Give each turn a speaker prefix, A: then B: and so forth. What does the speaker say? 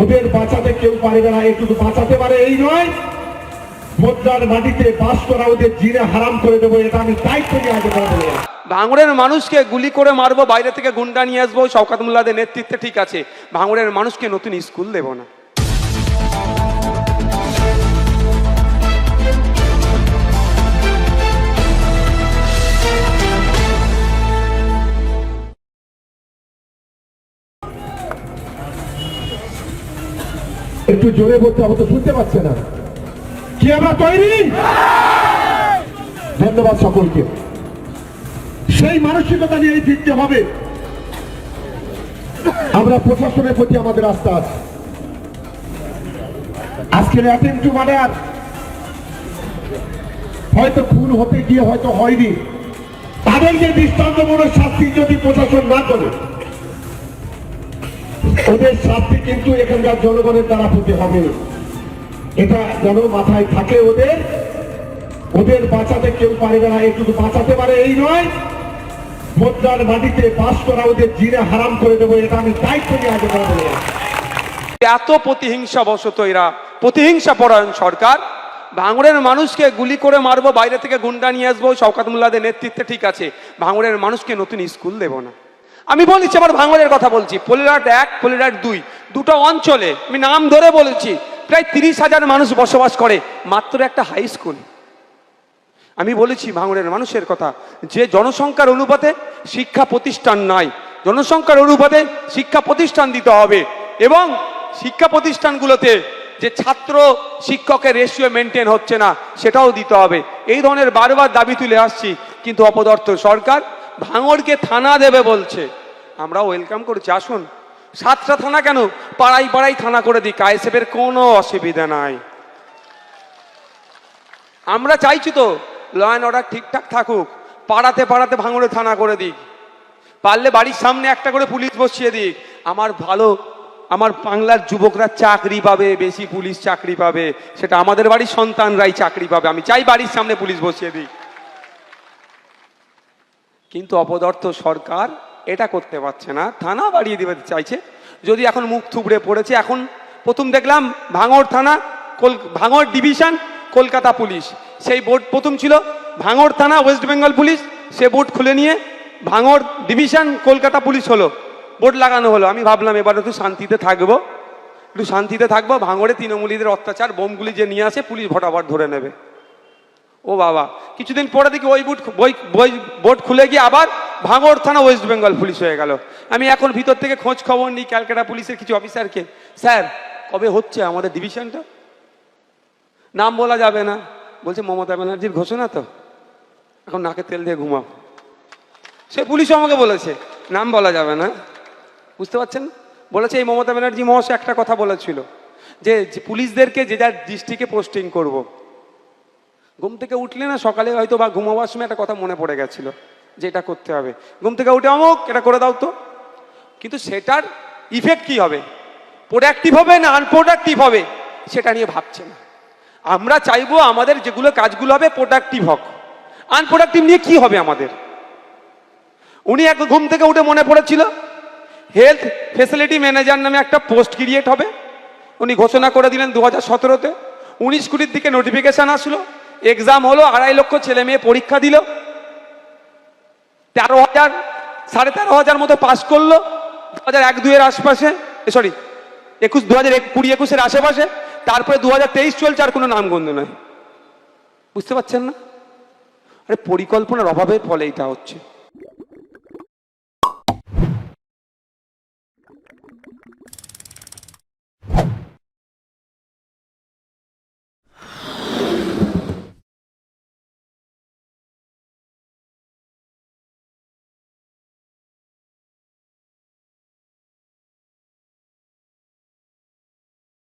A: ওদের বাঁচাতে কেউ পারবে না একটু বাঁচাতে পারে, এই নয়, মুদ্রার মাটিতে বাস করা ওদের জিনে হারাম করে দেবো, এটা আমি দায়িত্ব নিয়ে আগে বলব।
B: ভাঙড়ের মানুষকে গুলি করে মারবো, বাইরে থেকে গুন্ডা নিয়ে আসব শওকাত মোল্লাদের নেতৃত্বে ঠিক আছে ভাঙড়ের মানুষকে নতুন স্কুল দেব না
A: একটু জোরে বলতে হবে তো শুনতে পাচ্ছে না। কি আমরা তৈরি? ধন্যবাদ সকলকে। সেই মানসিকতা নিয়ে ফিরতে হবে। আমরা প্রশাসনের প্রতি আমাদের আস্থা আছে। আজকের অ্যাটেম্প টু মার্ডার। হয়তো খুন হতে গিয়ে হয়তো হয়নি। তাদেরকে দৃষ্টান্তমূলক শাস্তি যদি প্রশাসন না করে ওদের শাস্তি কিন্তু এখানকার জনগণের দ্বারা পেতে হবে এটা যেন মাথায় থাকে ওদের। ওদের বাঁচাতে কেউ পারবে না একটু বাঁচাতে পারে, এই নয়। মুদ্রার মাটিতে বাস করা ওদের জিনে হারাম করে দেবো, এটা আমি দায়িত্ব নিয়ে আগে বলে
B: এত প্রতিহিংসা বশত এরা। প্রতিহিংসা পরায়ণ সরকার। ভাঙড়ের মানুষকে গুলি করে মারবো, বাইরে থেকে গুন্ডা নিয়ে আসব, শওকাত মোল্লাদের নেতৃত্বে ঠিক আছে। ভাঙড়ের মানুষকে নতুন স্কুল দেবো না। আমি বলেছি আমার ভাঙড়ের কথা বলছি। পলিরাট এক পলিরাট দুই। দুটো অঞ্চলে, আমি নাম ধরে বলেছি, প্রায় তিরিশ হাজার মানুষ বসবাস করে, মাত্র একটা হাই স্কুল আমি বলেছি ভাঙড়ের মানুষের কথা, যে জনসংখ্যার অনুপাতে শিক্ষা প্রতিষ্ঠান নাই জনসংখ্যার অনুপাতে শিক্ষা প্রতিষ্ঠান দিতে হবে এবং শিক্ষা প্রতিষ্ঠানগুলোতে যে ছাত্র শিক্ষকের রেশিও মেনটেন হচ্ছে না, সেটাও দিতে হবে। এই ধরনের বারবার দাবি তুলে আসছি, কিন্তু অপদর্থ সরকার ভাঙড়কে থানা দেবে বলছে। আমরা ওয়েলকাম করছি, আসুন। সাতটা থানা কেন? পাড়াই পাড়াই থানা করে দিই, কায়েসেফের কোনো অসুবিধা নাই। আমরা চাইছি তো ল অ্যান্ড অর্ডার ঠিকঠাক থাকুক, পাড়াতে পাড়াতে ভাঙড়ে থানা করে দিক। পারলে বাড়ির সামনে একটা করে পুলিশ বসিয়ে দিক। আমার ভালো, আমার বাংলার যুবকরা চাকরি পাবে, বেশি পুলিশ চাকরি পাবে, সেটা আমাদের বাড়ির সন্তানরাই চাকরি পাবে। আমি চাই বাড়ির সামনে পুলিশ বসিয়ে দিই কিন্তু অপদার্থ সরকার এটা করতে পারছে না। থানা বাড়িয়ে দিতে চাইছে। যদি এখন মুখ থুবড়ে পড়েছে, এখন প্রথম দেখলাম ভাঙর থানা, কল, ভাঙড় ডিভিশন, কলকাতা পুলিশ। সেই বোর্ড প্রথম ছিল ভাঙর থানা, ওয়েস্ট বেঙ্গল পুলিশ। সে বোর্ড খুলে নিয়ে ভাঙর ডিভিশন, কলকাতা পুলিশ হলো। বোর্ড লাগানো হলো। আমি ভাবলাম এবার একটু শান্তিতে থাকব। একটু শান্তিতে থাকব। ভাঙড়ে তৃণমূলীদের অত্যাচার, বোমগুলি যে নিয়ে আসে, পুলিশ ভটাভট ধরে নেবে। ও বাবা, কিছুদিন পরে দেখি ওই বুট বই বই বোর্ড খুলে গিয়ে আবার ভাঙড় থানা ওয়েস্ট বেঙ্গল পুলিশ হয়ে গেল। আমি এখন ভিতর থেকে খোঁজ খবর নিই ক্যালকাটা পুলিশের কিছু অফিসারকে। স্যার, কবে হচ্ছে আমাদের ডিভিশনটা? নাম বলা যাবে না। বলছে মমতা ব্যানার্জির ঘোষণা তো। এখন নাকে তেল দিয়ে ঘুমাও। সে পুলিশও আমাকে বলেছে। নাম বলা যাবে না। বুঝতে পারছেন? বলেছে এই মমতা ব্যানার্জি মহাশয় একটা কথা বলেছিল। যে পুলিশদেরকে যে যার ডিস্ট্রিক্টে পোস্টিং করব। ঘুম থেকে উঠলে না সকালে হয়তো বা ঘুমাবার সময় একটা কথা মনে পড়ে গেছিল, যে এটা করতে হবে। ঘুম থেকে উঠে, অমুক, এটা করে দাও তো। কিন্তু সেটার ইফেক্ট কি হবে? প্রোডাক্টিভ হবে না আনপ্রোডাক্টিভ হবে? সেটা নিয়ে ভাবছে না। আমরা চাইব আমাদের যেগুলো কাজগুলো হবে প্রোডাক্টিভ হোক। আনপ্রোডাক্টিভ নিয়ে কি হবে আমাদের? উনি এক ঘুম থেকে উঠে মনে পড়েছিল হেলথ ফেসিলিটি ম্যানেজার নামে একটা পোস্ট ক্রিয়েট হবে। উনি ঘোষণা করে দিলেন দু হাজার সতেরোতে। উনিশ কুড়ির দিকে নোটিফিকেশন আসলো। এক্সাম হলো আড়াই লক্ষ ছেলে মেয়ে পরীক্ষা দিল। তেরো হাজার, সাড়ে তেরো হাজার মতো পাশ করল। দু হাজার এক দুইয়ের আশপাশে সরি একুশ, দু হাজার কুড়ি একুশের আশেপাশে। তারপরে দু হাজার তেইশ চলছে, আর কোনো নামগন্ধ নয় বুঝতে পারছেন না? আরে পরিকল্পনার অভাবের ফলে এটা হচ্ছে।